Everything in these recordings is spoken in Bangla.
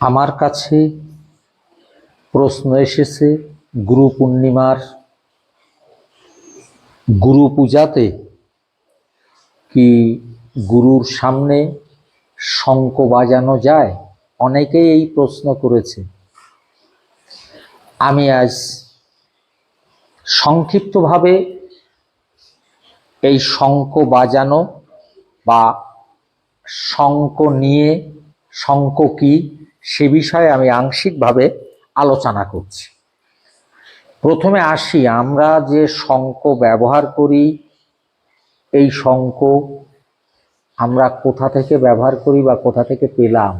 আমার কাছে প্রশ্ন এসেছে, গুরু পূর্ণিমার গুরু পূজাতে কি গুরুর সামনে শঙ্খ বাজানো যায়? অনেকেই এই প্রশ্ন করেছে। আমি আজ সংক্ষিপ্তভাবে এই শঙ্খ বাজানো বা শঙ্খ নিয়ে, শঙ্খ কি সে বিষয়ে আমি আংশিকভাবে আলোচনা করছি। প্রথমে আসি, আমরা যে শঙ্ক ব্যবহার করি, এই শঙ্ক আমরা কোথা থেকে ব্যবহার করি বা কোথা থেকে পেলাম?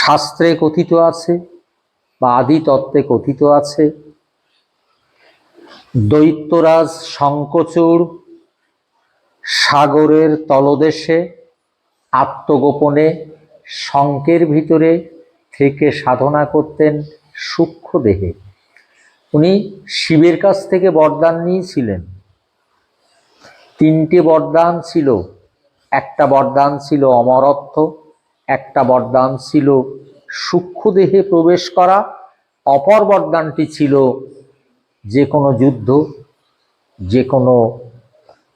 শাস্ত্রে কথিত আছে বা আদি তত্ত্বে কথিত আছে, দৈত্যরাজ শঙ্কচূড় সাগরের তলদেশে আত্মগোপনে শঙ্কের ভিতরে থেকে সাধনা করতেন সূক্ষ্ম দেহে। উনি শিবের কাছ থেকে বরদান নিয়েছিলেন। তিনটে বরদান ছিল। একটা বরদান ছিল অমরত্ব, একটা বরদান ছিল সূক্ষ্ম দেহে প্রবেশ করা। অপর বরদানটি ছিল যে কোনো যুদ্ধ যে কোনো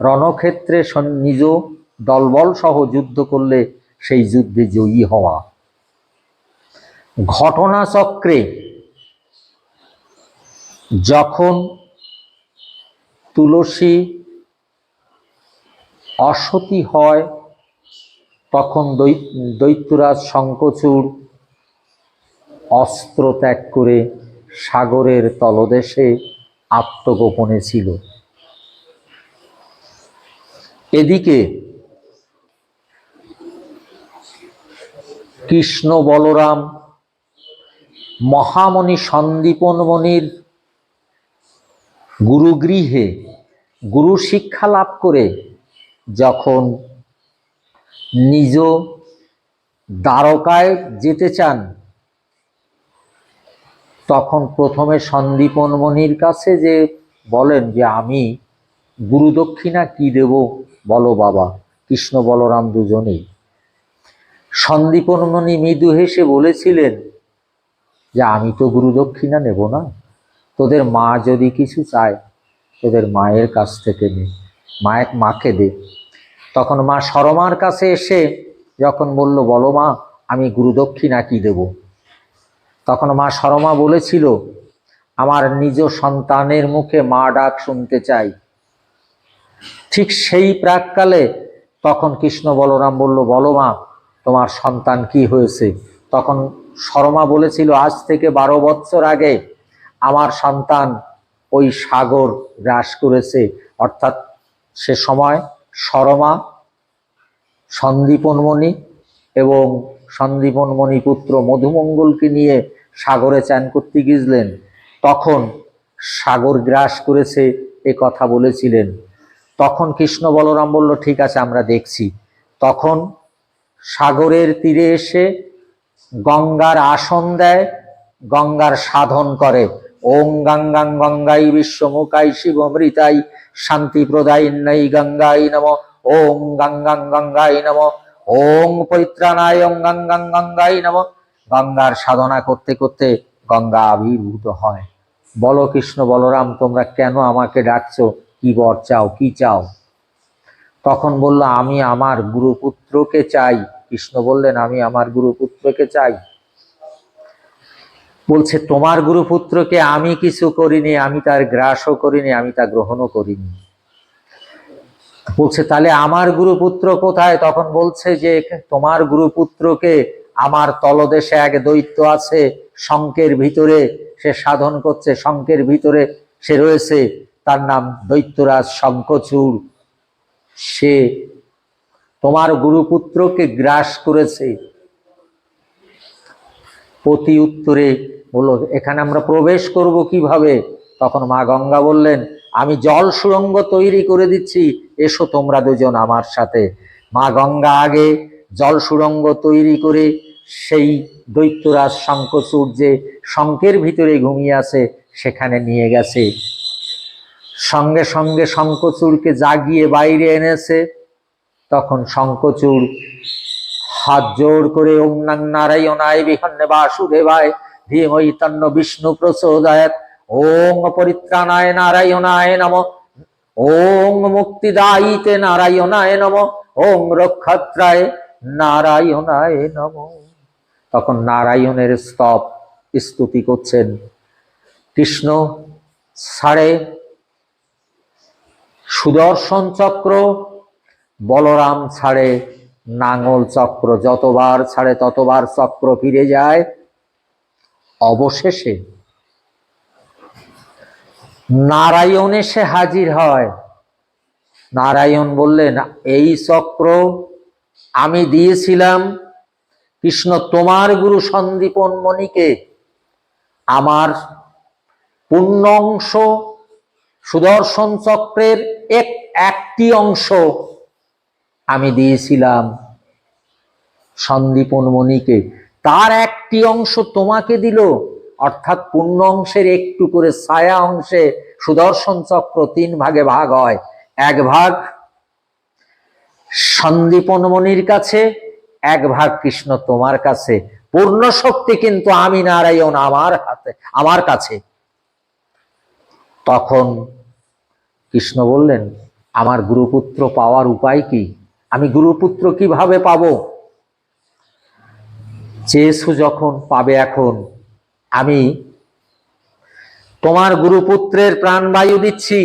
রণক্ষেত্রে নিজ দলবল সহ যুদ্ধ করলে সেই যুদ্ধে জয়ী হওয়া। ঘটনাচক্রে যখন তুলসী অসতী হয়, তখন দৈত্যরাজ শঙ্কচূড় অস্ত্র ত্যাগ করে সাগরের তলদেশে আত্মগোপনে ছিল। এদিকে কৃষ্ণ বলরাম, মহামণি সন্দীপন মণির গুরুগৃহে গুরু শিক্ষা লাভ করে যখন নিজ দ্বারকায় যেতে চান, তখন প্রথমে সন্দীপন মণির কাছে যে বলেন যে, আমি গুরু দক্ষিণা কি দেব? বলো বাবা, কৃষ্ণ বলরাম দুজনেই। সন্দীপন মণি মৃদু হেসে বলেছিলেন, যে আমি তো গুরু দক্ষিণা নেব না। তোদের মা যদি কিছু চায়, তোদের মায়ের কাছ থেকে নে মায়ের মাকে দে। তখন মা সরমার কাছে এসে যখন বলল, বলো মা, আমি গুরু দক্ষিণা কি দেব? তখন মা সরমা বলেছিল, আমার নিজ সন্তানের মুখে মা ডাক শুনতে চাই। ঠিক সেই প্রাককালে তখন কৃষ্ণ বলরাম বলল, বলো মা তোমার সন্তান কি হয়েছে? তখন শর্মা বলেছিল, আজ থেকে বারো বছর আগে আমার সন্তান ওই সাগর গ্রাস করেছে। অর্থাৎ সে সময় শর্মা, সন্দীপনমণি এবং সন্দীপনমণি পুত্র মধুমঙ্গলকে নিয়ে সাগরে চান করতে গিয়েছিলেন। তখন সাগর গ্রাস করেছে এ কথা বলেছিলেন। তখন কৃষ্ণ বলরাম বলল, ঠিক আছে, আমরা দেখছি। তখন সাগরের তীরে এসে গঙ্গার আসন দেয়, গঙ্গার সাধন করে। ওং গঙ্গাং গঙ্গাই বিশ্বমুখাই শিবমৃতাই শান্তি প্রদায়িন্নই গঙ্গাই নম। ওং গঙ্গাং গঙ্গাই নম। ওং পরিত্রাণায় ওং গঙ্গাং গঙ্গাই নম। গঙ্গার সাধনা করতে করতে গঙ্গা আবির্ভূত হয়। বলো কৃষ্ণ বলরাম, তোমরা কেন আমাকে ডাকছো? কি বর চাও? কি চাও? তখন বলল, আমি আমার গুরুপুত্রকে চাই। কৃষ্ণ বললেন, আমি আমার গুরুপুত্রকে চাই। বলছে, তোমার গুরুপুত্রকে আমি কিছু করিনি, আমি তার গ্রাসও করিনি, আমি তা গ্রহণও করিনি। বলছে, তাহলে আমার গুরুপুত্র কোথায়? তখন বলছে যে, তোমার গুরুপুত্রকে আমার তলদেশে এক দৈত্য আছে শঙ্কের ভিতরে সে সাধন করছে শঙ্কের ভিতরে সে রয়েছে, তার নাম দৈত্যরাজ শঙ্কচূড় সে তোমার গুরুপুত্রকে গ্রাস করেছে। প্রতি উত্তরে বলল, এখানে আমরা প্রবেশ করব কীভাবে? তখন মা গঙ্গা বললেন, আমি জল সুড়ঙ্গ তৈরি করে দিচ্ছি, এসো তোমরা দুজন আমার সাথে। মা গঙ্গা আগে জল সুড়ঙ্গ তৈরি করে সেই দৈত্যরাজ শঙ্কচূড় যে শঙ্কের ভিতরে ঘুমিয়ে আছে, সেখানে নিয়ে গেছে। সঙ্গে সঙ্গে শঙ্কচূড়কে জাগিয়ে বাইরে এনেছে। তখন শঙ্কচূড় হাত জোর করে ওম নাং নারায়ণায় বিহন্নে বাসুদেবায় ধীমৈতন্য বিষ্ণু প্রচোদয়াত, ওং পরিত্রাণায় নারায়ণায় নম, ওং মুক্তিদায়িতে নারায়ণায় নম, ওং রক্ষাত্রায় নারায়ণায় নম। তখন নারায়ণের স্তব স্তুতি করছেন। কৃষ্ণ ছাড়ে সুদর্শন চক্র, বলরাম ছাড়ে, নাঙল চক্র, যতবার ছাড়ে ততবার চক্র ফিরে যায়। অবশেষে নারায়ণ এসে হাজির হয়। নারায়ণ বললেন, এই চক্র আমি দিয়েছিলাম। কৃষ্ণ, তোমার গুরু সন্দীপন মণিকে। আমার পূর্ণ অংশ সুদর্শন চক্রের এক একটি অংশ আমি দিয়েছিলাম। সন্দীপন মণিকে, তার একটি অংশ তোমাকে দিল, অর্থাৎ পূর্ণ অংশের একটু করে ছায়া অংশে সুদর্শন চক্র তিন ভাগে ভাগ হয়। এক ভাগ সন্দীপন মণির কাছে, এক ভাগ কৃষ্ণ তোমার কাছে। পূর্ণ শক্তি কিন্তু আমি নারায়ণ আমার হাতে, আমার কাছে। তখন কৃষ্ণ বললেন, আমার গুরুপুত্র পাওয়ার উপায় কি? আমি গুরুপুত্র কীভাবে পাবো? চেয়েছু যখন পাবে এখন, আমি তোমার গুরুপুত্রের প্রাণবায়ু দিচ্ছি।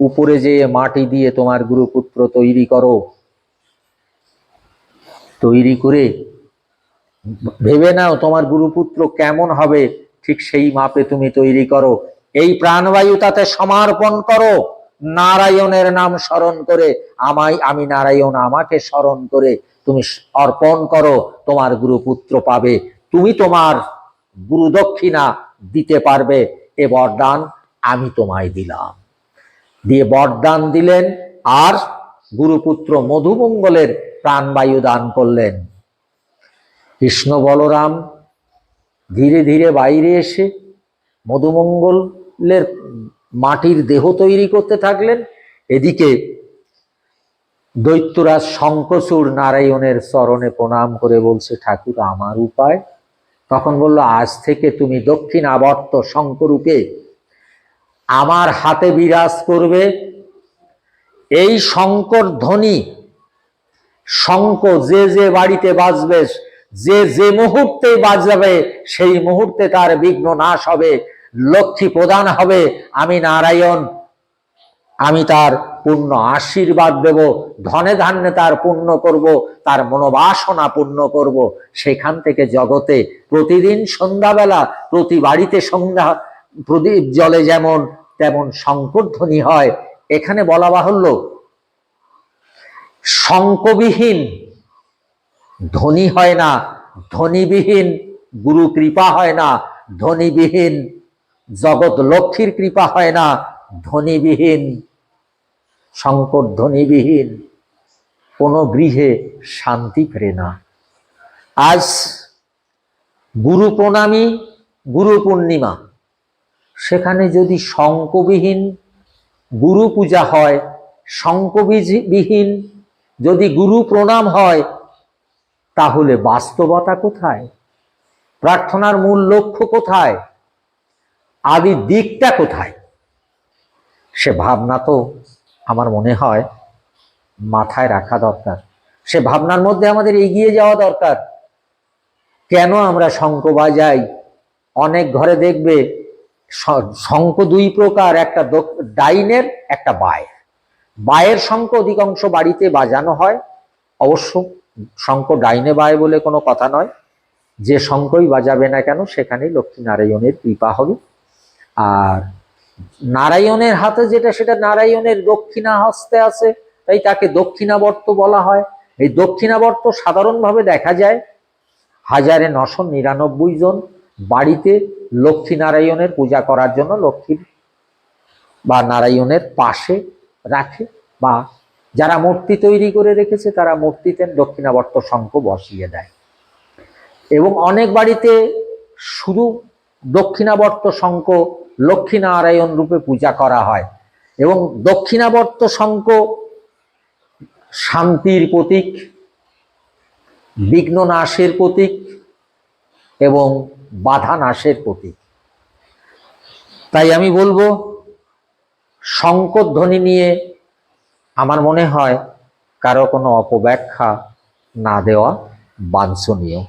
উপরে যেয়ে মাটি দিয়ে তোমার গুরুপুত্র তৈরি করো। তৈরি করে ভেবে নাও তোমার গুরুপুত্র কেমন হবে, ঠিক সেই মাপে তুমি তৈরি করো। এই প্রাণবায়ু তাতে সমর্পণ করো। নারায়ণের নাম স্মরণ করে, আমায়, আমি নারায়ণ, আমাকে স্মরণ করে তুমি অর্পণ করো, তোমার গুরুপুত্র পাবে। তুমি তোমার গুরু দক্ষিণা দিতে পারবে, এ বরদান আমি তোমায় দিলাম। দিয়ে বরদান দিলেন, আর গুরুপুত্র মধুমঙ্গলের প্রাণবায়ু দান করলেন। কৃষ্ণ বলরাম ধীরে ধীরে বাইরে এসে মধুমঙ্গলের মাটির দেহ তৈরি করতে থাকলেন। এদিকে দৈত্যরাজ শঙ্কচূড় নারায়ণের চরণে প্রণাম করে বলছে, ঠাকুর, আমার উপায়। তখন বলল, আজ থেকে তুমি দক্ষিণ আবর্ত শঙ্করূপে আমার হাতে বিরাজ করবে। এই শঙ্কর ধ্বনি শঙ্ক যে যে বাড়িতে বাজবে, যে যে মুহূর্তে বাজাবে, সেই মুহূর্তে তার বিঘ্ন নাশ হবে। লক্ষ্মী প্রদান হবে আমি নারায়ণ। আমি তার পূর্ণ আশীর্বাদ দেব, ধনে ধান্যে তার পূর্ণ করব, তার মনোবাসনা পূর্ণ করব। সেখান থেকে জগতে প্রতিদিন সন্ধ্যাবেলা, প্রতি বাড়িতে সন্ধ্যা, প্রদীপ জলে যেমন, তেমন শঙ্করধ্বনি হয়। এখানে বলা বাহুল্য, শঙ্কবিহীন ধনী হয় না, ধনীবিহীন গুরু কৃপা হয় না, ধনীবিহীন জগৎ লক্ষ্মীর কৃপা হয় না, ধনীবিহীন, সংকট ধ্বনিবিহীন কোনো গৃহে শান্তি ফেরে না। আজ গুরু প্রণামী, গুরু পূর্ণিমা, সেখানে যদি শঙ্কবিহীন গুরু পূজা হয় শঙ্কবিহীন যদি গুরু প্রণাম হয়, তাহলে বাস্তবতা কোথায়? প্রার্থনার মূল লক্ষ্য কোথায়? আদি দিকটা কোথায়? সে ভাবনা তো আমার মনে হয় মাথায় রাখা দরকার। সে ভাবনার মধ্যে আমাদের এগিয়ে যাওয়া দরকার। কেন আমরা শঙ্খ বাজাই অনেক ঘরে দেখবে শঙ্খ দুই প্রকার, একটা ডাইনের, একটা বায়ের। বায়ের শঙ্খ অধিকাংশ বাড়িতে বাজানো হয়। অবশ্য শঙ্খ ডাইনে বায় বলে কোনো কথা নয়। যে শঙ্খই বাজাবে না কেন, সেখানেই লক্ষ্মী নারায়ণের কৃপা হবে। আর নারায়ণের হাতে যেটা, সেটা নারায়ণের দক্ষিণা হস্তে আছে, তাই তাকে দক্ষিণাবর্ত বলা হয়। এই দক্ষিণাবর্ত সাধারণভাবে দেখা যায় হাজারে নশো নিরানব্বই জন বাড়িতে লক্ষ্মী নারায়ণের পূজা করার জন্য লক্ষ্মীর বা নারায়ণের পাশে রাখে বা যারা মূর্তি তৈরি করে রেখেছে, তারা মূর্তিতে দক্ষিণাবর্ত শঙ্খ বসিয়ে দেয়। এবং অনেক বাড়িতে শুধু দক্ষিণাবর্ত শঙ্খ লক্ষ্মীনারায়ণ রূপে পূজা করা হয় এবং দক্ষিণাবর্ত শঙ্খ শান্তির প্রতীক বিঘ্ন নাশের প্রতীক এবং বাধা নাশের প্রতীক। তাই আমি বলব শঙ্করধ্বনি নিয়ে আমার মনে হয় কারও কোনো অপব্যাখ্যা না দেওয়া বাঞ্ছনীয়।